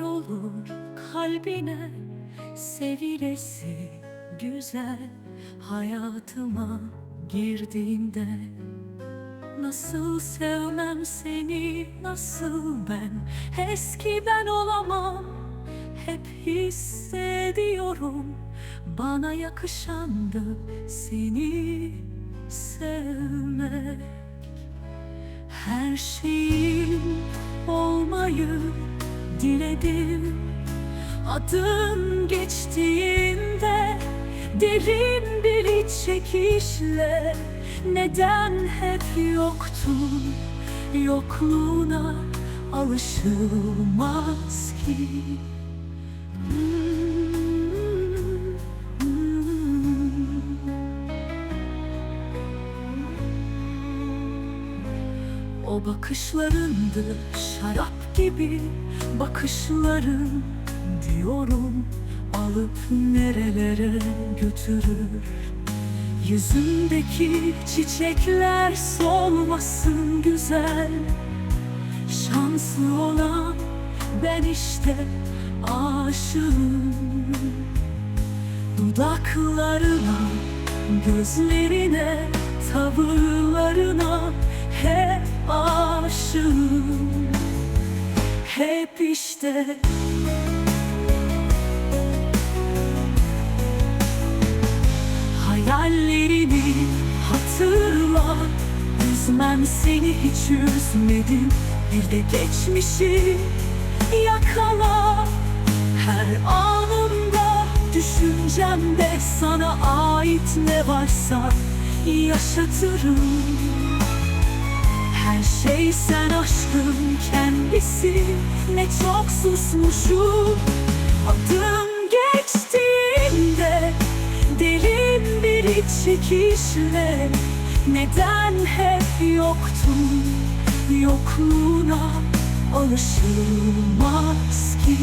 olur kalbine. Sevilesi güzel hayatıma girdiğinde. Nasıl sevmem seni nasıl ben? Eski ben olamam. Hep hissediyorum Bana yakışandı seni sevmek. Her şeyim diledim Adım geçtiğinde derin bir iç çekişle Neden hep yoktun? Yokluğuna alışılmaz ki O bakışlarındı şarap gibi bakışların diyorum alıp nerelere götürür? Yüzündeki çiçekler solmasın güzel Şanslı olan ben işte aşığım. Dudaklarına, gözlerine, Hep işte. Hayallerini hatırla. Üzmem seni hiç üzmedim. Bir de geçmişi yakala. Her anımda düşüncemde Sana ait ne varsa yaşatırım. Her şey sen aşkın kendisi Ne çok susmuşum. Adım geçtiğinde Derin bir iç çekişle Neden hep yoktun Yokluğuna alışılmaz ki